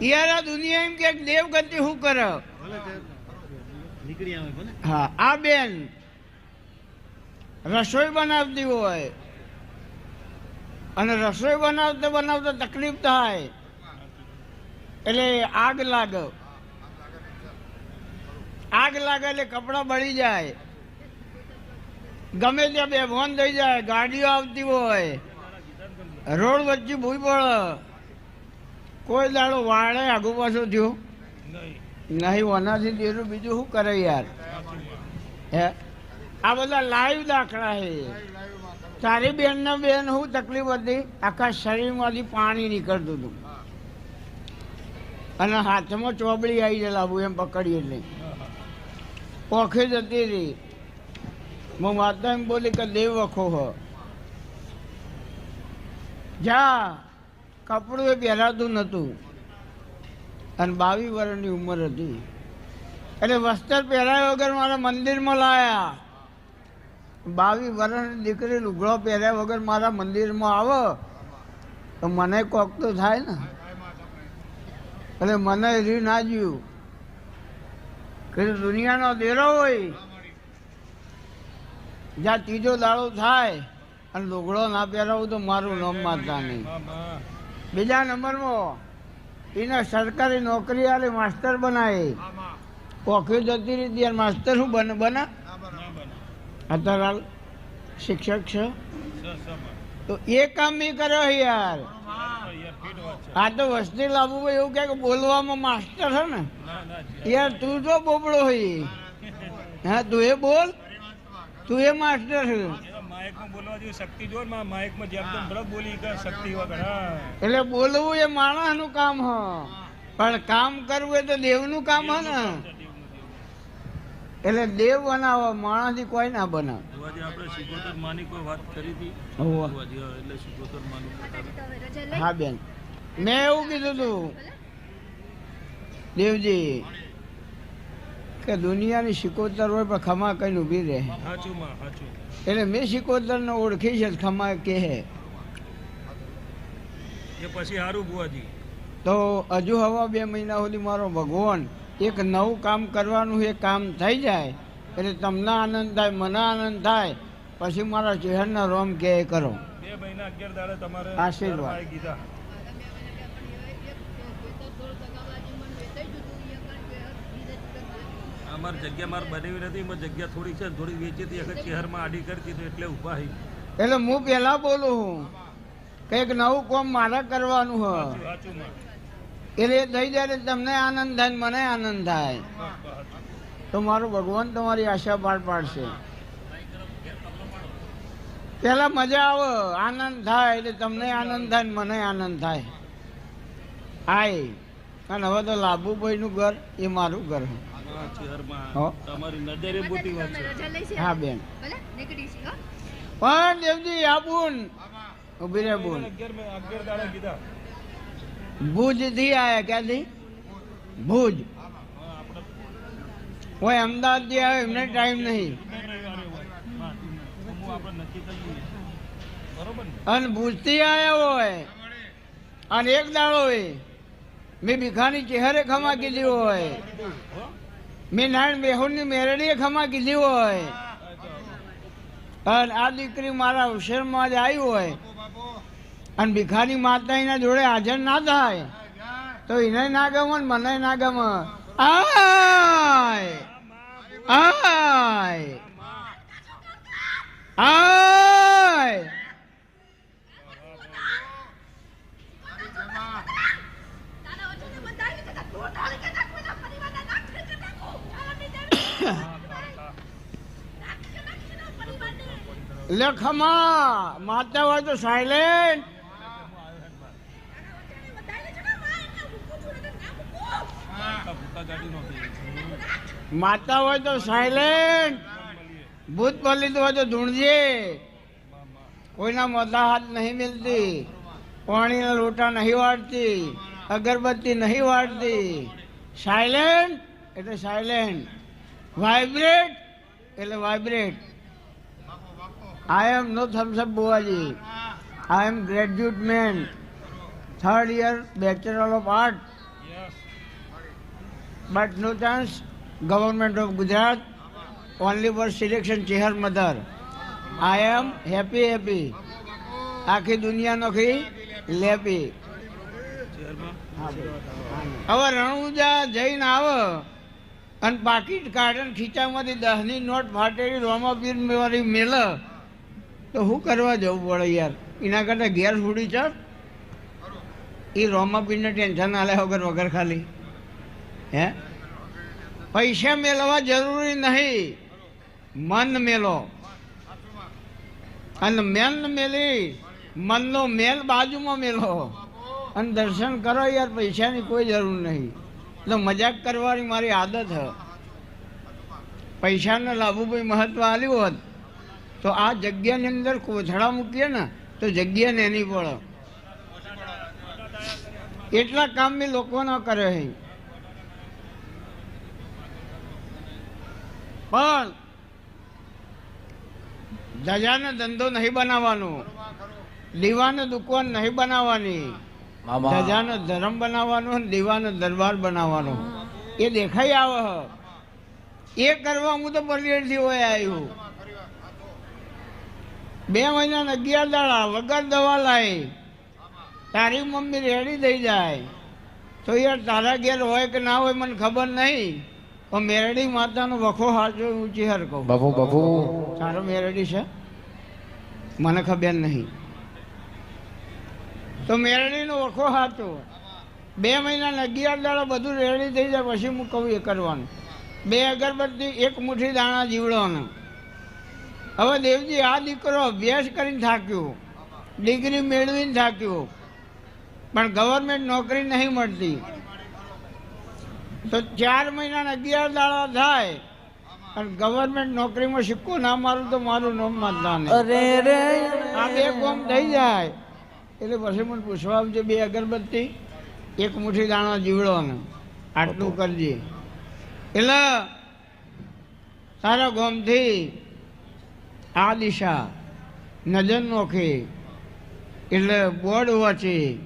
યાર દુનિયા એમ કે દેવ ગતિ શું કરે? હા આ બેન રસોઈ બનાવતી હોય અને રસોઈ બનાવતા બનાવતા તકલીફ થાય એટલે આગ લાગે. આગ લાગે એટલે કપડાં બળી જાય. ગમે ત્યાં બે ફોન થઈ જાય ગાડીઓ આવતી હોય રોડ વચ્ચે ભૂઈ પડે. કોઈ દાડો વાળે આગુ પાછું થયું? નહીં. ઓનાથી તેરું બીજું શું કરે યાર? હે? આ બધા લાઈવ દાખલા છે. તારી બેનને બેન શું તકલીફ હતી? આખા શરીરમાંથી પાણી નીકળતું હતું. અને હાથમાં ચોબડી આવી જાય લાવું એમ પકડી એટલે. ઓખી જતી રહી હું માતા એમ બોલી કે દેવ વખો હો. જા. કપડું એ પહેરાતું નહોતું. અને બાવીસ વર્ષની ઉંમર હતી. એટલે વસ્ત્ર પહેરાયા વગર મારા મંદિરમાં લાયા. બાવીસ વર્ષની દીકરી લુગડો પહેર્યા વગર મારા મંદિરમાં આવે. તો મને કોક તો થાય ને. એટલે મને રી ના જ્યું કે દુનિયાનો દેરો હોય. જ્યાં ત્રીજો દાડો થાય અને લુગડો ના પહેરાવું તો મારું નામ માતા નહીં. બીજા નંબરમાં, એને સરકારી નોકરી આલે માસ્ટર બનાવે. પોખી જતી રીતે યાર માસ્ટર શું બને? બના? અત્યારે હાલ શિક્ષક છે. તો એ કામ બી કર્યો યાર. આ તો વસ્તી લાવવું એવું એવું કે બોલવામાં માસ્ટર છે ને. યાર, તું તો બોબડો હોય હા, તું એ બોલ. તું એ માસ્ટર છે. માઇકમાં બોલવા જેવી શક્તિ જો ને માઇકમાં જેમ તેમ ભરત બોલી કે શક્તિ વગર એટલે બોલવું એ માણસનું કામ હ. પણ કામ કરવું એ તો દેવનું કામ હ ને. એટલે દેવ બનાવો માણસથી કોઈ ના બનાવે. આપણે સિકોતર માની કોઈ વાત કરી હતી? હોવે. ભુવાજી હા, એટલે સિકોતર માનું હા બેન. મેં એવું કીધું તું. દેવજી કે દુનિયાની શિકોતર હોય પણ ખમા કઈ ઊભી રહે. એટલે મેં શિકોતરને ઓળખી છે ખમા કે હે પછી તો હજુ હવા બે મહિના સુધી મારો ભગવાન એક નવું કામ કરવાનું એ કામ થઈ જાય એટલે તમને આનંદ થાય મને આનંદ થાય પછી મારા ચહેરના રોમ કે કરો. બે મહિના અગિયાર દાડે તમારે આશીર્વાદ. અમારી જગ્યા મારે બનાવી નથી એમાં જગ્યા થોડી છે થોડી વેચી હતી અગર શહેરમાં આડી કરતી તો એટલે ઊભા હી. એટલે હું પહેલા બોલું હું કંઈક નવું કોમ મારે કરવાનું હ. એટલે થઈ જાય તમને આનંદ થાય મને આનંદ થાય. તો મારું ભગવાન તમારી આશા પાર પાડશે. પેલા મજા આવે આનંદ થાય એટલે તમને આનંદ થાય મને આનંદ થાય. આય. અને હવે તો લાભુભાઈનું ઘર એ મારું ઘર. તમારી નજરે મોટી વાત છે. હા બેન. પણ દેવજી આબુન ઊભી રે બોલ અગિયાર મે- અગિયાર દાડે કીધા. ભુજથી આયા ક્યાંથી? ભુજ. કોઈ આપણે હોય અમદાવાદથી આવે એમને ટાઈમ નહીં. અને ભુજથી આવ્યા હોય. અને એક દાડો હોય મેં ભીખાની ચહેરે ખમા કીધી હોય? મેં નારાયણની મેરડીએ ખમા કીધી હોય. અને આ દીકરી મારા અવસરમાં જ આવી હોય. અને ભિખારી માતા એના જોડે હાજર ના થાય. તો એને ના ગમે મને ના ગમે. આય! આય! આય! લખમા માતા હોય તો સાયલેન્ટ માતા હોય તો સાયલેન્ટ ભૂત પલિત હોય તો ધૂણજે. કોઈના મોટા હાથ નહીં મિલતી. પાણીના લોટા નહીં વાળતી. અગરબત્તી નહીં વાળતી. સાયલેન્ટ એટલે સાયલેન્ટ વાઇબ્રેટ એટલે vibrate I am no Thums Up બુવાજી I am graduate man third year bachelor of art but no chance government of Gujarat only for selection Chehar mother I am happy happy આખી દુનિયા નોખી લેપી. હવે રણુજા જઈને આવે. અને પાકીટ કાઢે ને ખીચામાંથી દસની નોટ ફાટેલી રોમાપીર મારી મેલ. તો શું કરવા જવું પડે યાર. એના કરતાં ઘેર છોડી ચાલ એ રોમાપીરને ટેન્શન આલે વગર વગર ખાલી. હે? પૈસા મેળવવા જરૂરી નહીં. મન મેલો. અને મેલ મેલી. મનનો મેલ બાજુમાં મેલો. અને દર્શન કરો યાર, પૈસાની કોઈ જરૂર નહીં. એટલે મજાક કરવાની મારી આદત હ. પૈસાને લાભુભાઈ મહત્વ આવ્યું હોત, તો આ જગ્યાની અંદર કોથળા મૂકીએ ને, તો જગ્યા નેની પડે. એટલા કામ મેં લોકો ન કરે છે પણ ધજાને ધંધો નહીં બનાવવાનો, દીવાને દુકાન નહીં બનાવવાની. ધજાનો ધર્મ બનાવવાનો દીવાનો દરબાર બનાવવાનો. એ દેખાઈ આવે. એ કરવા હું તો પર્યટથી હોય આવ્યું બે મહિના અગિયાર દાડા વગર દવા લાવી તારી મમ્મી રેડી થઈ જાય. તો યાર તારા ઘેર હોય કે ના હોય મને ખબર નહીં. પણ મેરડી માતાનો વખો હાચો ઊંચી હર કહું બાપુ બાપુ. તારો મેરડી છે? મને ખબર નહીં. તો મેરડીનો વખો સાચો બે મહિના અગિયાર દાડા બધું રેડી થઈ જાય પછી હું કહું એ કરવાનું. બે અગરબત્તી એક મુઠ્ઠી દાણા જીવડવાનું હવે દેવજી આ દીકરો અભ્યાસ કરીને થાક્યો. ડિગ્રી મેળવીને થાક્યો. પણ ગવર્મેન્ટ નોકરી નહીં મળતી. તો ચાર મહિના અગિયાર દાડા થાય અને ગવર્મેન્ટ નોકરીમાં સિક્કો ના મારું તો મારું નોમ માનતા નહીં અરે રે આ બે કોમ થઈ જાય. એટલે પછી મને પૂછવા આવજો બે અગરબત્તી એક મુઠ્ઠી દાણા જીવડવાનો. આટલું કરજે. એટલે તારા ગોમથી આ દિશા નજર નોખી. એટલે બોર્ડ વચ્ચે.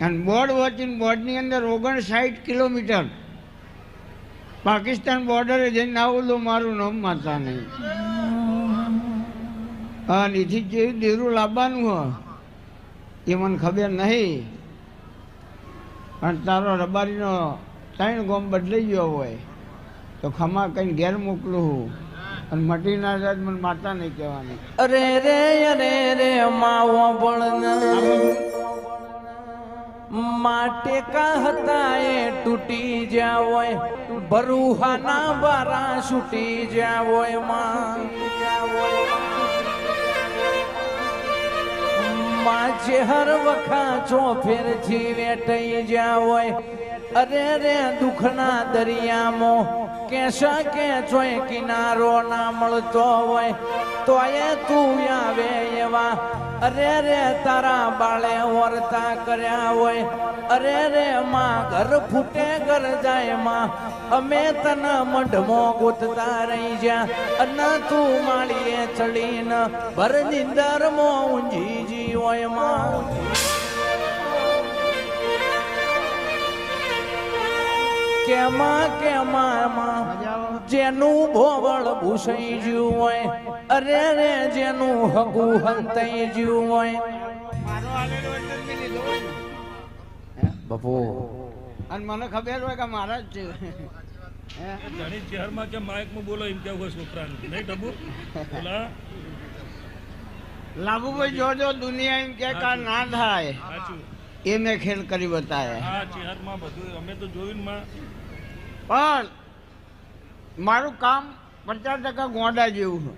અને બોર્ડ વચ્ચે બોર્ડની અંદર ઓગણસાઠ કિલોમીટર. પાકિસ્તાન બોર્ડરે જઈને આવું તો મારું નામ માતા નહીં. હા નીથી કેવી દેરું લાવવાનું હો એ મને ખબર નહીં પણ તારો રબારીનો ત્રણ ગોમ બદલાઈ ગયો હોય તો ખમા કઈ ઘેર મોકલું હું અને મટી ના જાય મને માતા નહીં કહેવાની અરે રે અરે રે માવો પણ માટે કા હતા એ તૂટી જ્યાં હોય ભરૂહાના બારા છૂટી જ્યાં હોયમાં માછે હર વખા છો ફેર જીવે ટઈ જ્યાં હોય. અરે રે દુખના દરિયામાં કેશા કે ચોય કિનારો ના મળતો હોય. તો એ તું આવે એવા અરે રે તારા બાળે વર્તા કર્યા હોય, અરે રે માં ઘર ફૂટે, ઘર જાય માં. અમે તને મઢમો ગોતતા રહી જ્યાં અને તું માળીએ ચડીને ભર નિંદર મો ઊંઝી જી હોયમાં. કેમાં કેમાં? જેનું ભોવળ ભૂસાઈ જ્યું હોય અરે રે જેનું હગુ હંતાઈ જ્યું હોય? બાપુ. અને મને ખબર હોય કે મારા જ છે. હે? જાણી ચેહરમાં કે માઇકમાં બોલો એમ કેવું હોય છોકરાને? નહીં ડબુ? બોલા. લાભુભાઈ જોજો દુનિયા એમ કે કા ના થાય. સાચું. એ મેં ખેલ કરી બતાવ્યા પણ મારું કામ પચાસ ટકા ગોંડા જેવું છે.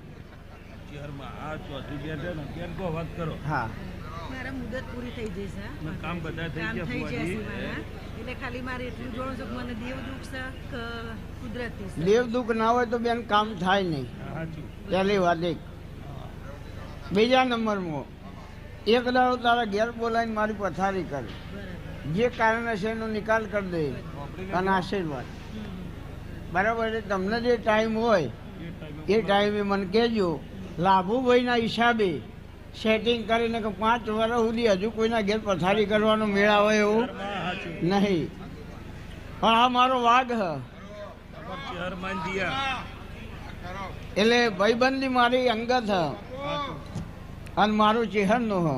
હા મારા મુદત પૂરી થઈ જશે કામ બધા થઈ ગયા એટલે ખાલી મારે એટલું જોવાનું છે મને દેવ દુઃખ છે કે કુદરતી દેવ દુઃખ ના હોય તો બેન કામ થાય નહીં. હા, પહેલી વાત એક. બીજા નંબરમાં. એક દાડો તારા ઘેર બોલાવીને મારી પથારી કરે. જે કારણ હશે એનો નિકાલ કરી દે. અને આશીર્વાદ. બરાબર એટલે તમને જે ટાઈમ હોય એ ટાઈમે મને કહેજો. લાભુભાઈના હિસાબે સેટિંગ કરીને કે પાંચ વર્ષ સુધી હજુ કોઈના ઘેર પથારી કરવાનો મેળા હોય એવું નહીં. પણ આ મારો વાઘ એટલે ભાઈબંધી મારી અંગત હ. અને મારું ચેહરનું હ.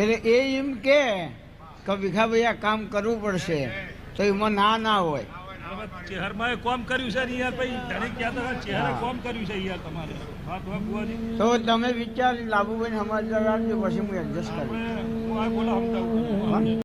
એટલે એ એમ કે ભીખાભાઈ આ કામ કરવું પડશે તો એમાં ના ના હોય કોમ કર્યું છે યાર ધણી હતા, શહેરે કોમ કર્યું છે યાર તમારે વાત વાત બુવાજી. તો તમે વિચારી લાભુભાઈ અમારી પછી હું એડજસ્ટ કરું બોલા.